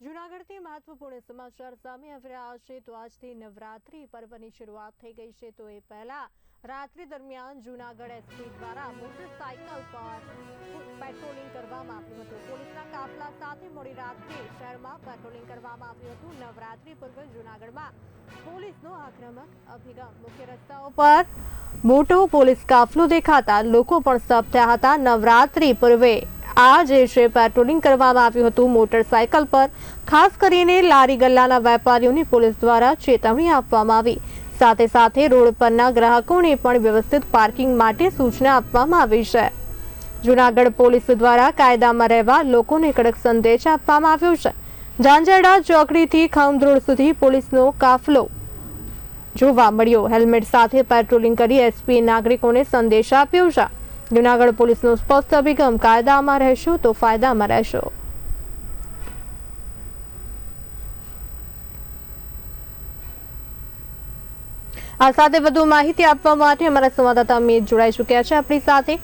જૂનાગઢથી મહત્વપૂર્ણ સમાચાર સામે આવી રહ્યા છે તો આજથી નવરાત્રી પર્વની શરૂઆત થઈ ગઈ છે તો એ પહેલા રાત્રિ દરમિયાન જૂનાગઢ એસપી દ્વારા મોટરસાયકલ પર પેટ્રોલિંગ કરવામાં આવ્યું હતું. પોલીસના કાફલા સાથે મોડી રાત્રે શહેરમાં પેટ્રોલિંગ કરવામાં આવ્યું હતું. નવરાત્રી પૂર્વે જૂનાગઢમાં પોલીસનો આક્રમક અભિગમ. મુખ્ય રસ્તાઓ પર મોટો પોલીસ કાફલો દેખાતા લોકો પણ સ્તબ્ધ થયા હતા. નવરાત્રી પૂર્વે આ જે છે પેટ્રોલિંગ કરવામાં આવ્યું હતું મોટરસાયકલ પર. ખાસ કરીને લારી ગલ્લાના વેપારીઓની પોલીસ દ્વારા ચેતવણી આપવામાં આવી. સાથે સાથે રોડ પરના ગ્રાહકોને પણ વ્યવસ્થિત પાર્કિંગ માટે સૂચના આપવામાં આવી છે. જુનાગઢ પોલીસ દ્વારા કાયદામાં રહેવા લોકોને કડક સંદેશ આપવામાં આવ્યો છે. ઝાંઝરડા ચોકડીથી ખમદ્રોડ સુધી પોલીસનો કાફલો. જોવા મળ્યો. હેલ્મેટ સાથે પેટ્રોલિંગ કરી એસપી નાગરિકોને સંદેશ આપ્યો છે. જૂનાગઢ પોલીસનો સ્પષ્ટ અભિગમ કાયદામાં રહેશો તો ફાયદામાં રહેશો. આ સાથે વધુ માહિતી આપવા માટે અમારા સંવાદદાતા મિત જોડાઈ ચૂક્યા છે. આપણી સાથે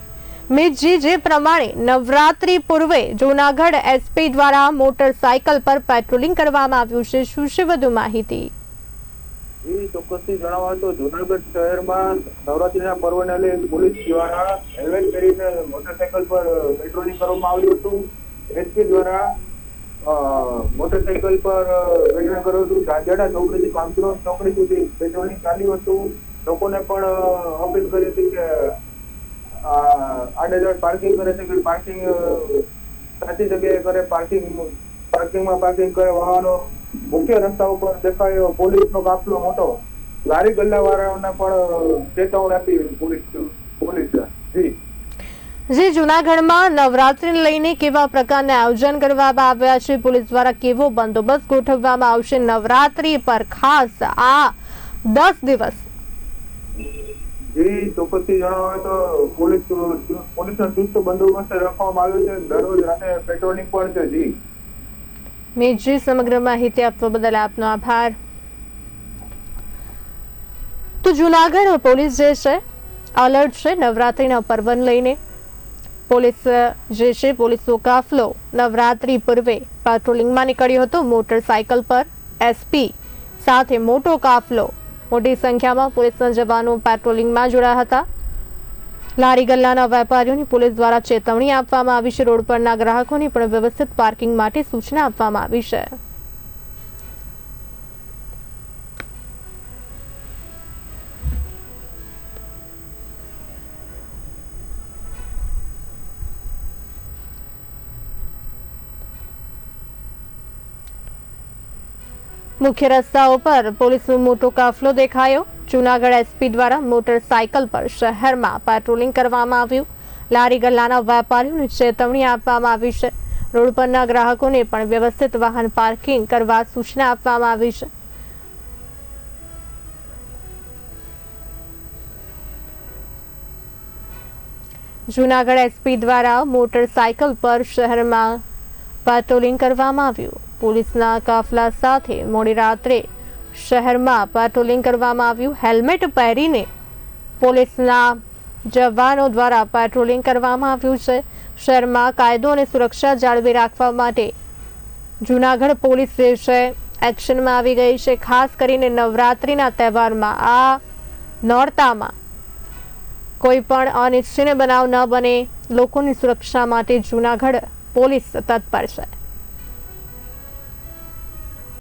મિતજી, જે પ્રમાણે નવરાત્રી પૂર્વે જૂનાગઢ એસપી દ્વારા મોટરસાયકલ પર પેટ્રોલિંગ કરવામાં આવ્યું છે. શું છે વધુ માહિતી? એ ચોક્કસથી જણાવવા તો જુનાગઢ શહેરમાં નવરાત્રીના પર્વને લઈ પોલીસ દ્વારા હેલ્મેટ પહેરીને મોટરસાયકલ પર પેટ્રોલિંગ કરવામાં આવ્યું હતું. એસપી દ્વારા મોટરસાયકલ પર પેટ્રોલિંગ કર્યું હતું. ગાંધીડા ચોકડીથી કામચોર ચોકડી સુધી પેટ્રોલિંગ ચાલ્યું હતું. લોકોને પણ અપીલ કરી હતી કે આડેધડ પાર્કિંગ કરે છે કે પાર્કિંગ સાચી જગ્યાએ કરે, પાર્કિંગ, પાર્કિંગમાં પાર્કિંગ કરે, વાહનો મુખ્ય રસ્તા ઉપર દેખાયો પોલીસનો કાફલો મોટો. લારી ગલ્લા વાળાઓને પણ ચેતવણી આપી પોલીસ પોલીસ. જી. જે જૂનાગઢમાં નવરાત્રીને લઈને કેવા પ્રકારના આયોજન કરવામાં આવ્યા છે? પોલીસ દ્વારા કેવો બંદોબસ્ત ગોઠવવામાં આવશે નવરાત્રી પર? ખાસ આ દસ દિવસ. જી ચોક્કસથી જણાવે તો પોલીસ પોલીસનો ચુસ્ત બંદોબસ્ત રાખવામાં આવ્યો છે. દરરોજ રાતે પેટ્રોલિંગ પણ છે જી. મેજી સમગ્ર માહિતી આપવા બદલ આપનો આભાર. તો જુનાગઢ પોલીસ જે છે અલર્ટ છે નવરાત્રિના પર્વને લઈને. પોલીસ, જે છે, પોલીસનો કાફલો નવરાત્રિ પૂર્વે પેટ્રોલિંગમાં નીકળ્યો હતો મોટરસાયકલ પર. એસપી સાથે મોટો કાફલો. મોટી સંખ્યામાં પોલીસના જવાનો પેટ્રોલિંગમાં જોડાયા હતા. લારી ગલ્લાના વેપારીઓની પોલીસ દ્વારા ચેતવણી આપવામાં આવી છે. રોડ પરના ગ્રાહકોને પણ વ્યવસ્થિત પાર્કિંગ માટે સૂચના આપવામાં આવી છે. મુખ્ય રસ્તાઓ પર પોલીસનો મોટો કાફલો દેખાયો. જૂનાગઢ એસપી દ્વારા મોટરસાયકલ પર શહેરમાં પેટ્રોલિંગ કરવામાં આવ્યું. લારી ગલ્લાના વેપારીઓને ચેતવણી આપવામાં આવી છે. રોડ પરના ગ્રાહકોને પણ વ્યવસ્થિત વાહન પાર્કિંગ કરવા સૂચના આપવામાં આવી છે. જૂનાગઢ એસપી દ્વારા મોટરસાયકલ પર શહેરમાં પેટ્રોલિંગ કરવામાં આવ્યું. પોલીસના કાફલા સાથે મોડી રાત્રે શહેરમાં પેટ્રોલિંગ કરવામાં આવ્યું. હેલ્મેટ પહેરીને પોલીસના જવાનો દ્વારા પેટ્રોલિંગ કરવામાં આવ્યું છે. શહેરમાં કાયદો અને સુરક્ષા જાળવી રાખવા માટે જૂનાગઢ પોલીસ જે છે એક્શનમાં આવી ગઈ છે. ખાસ કરીને નવરાત્રિના તહેવારમાં આ નોરતામાં કોઈ પણ અનિચ્છનીય બનાવ ન બને. લોકોની સુરક્ષા માટે જૂનાગઢ પોલીસ તત્પર છે.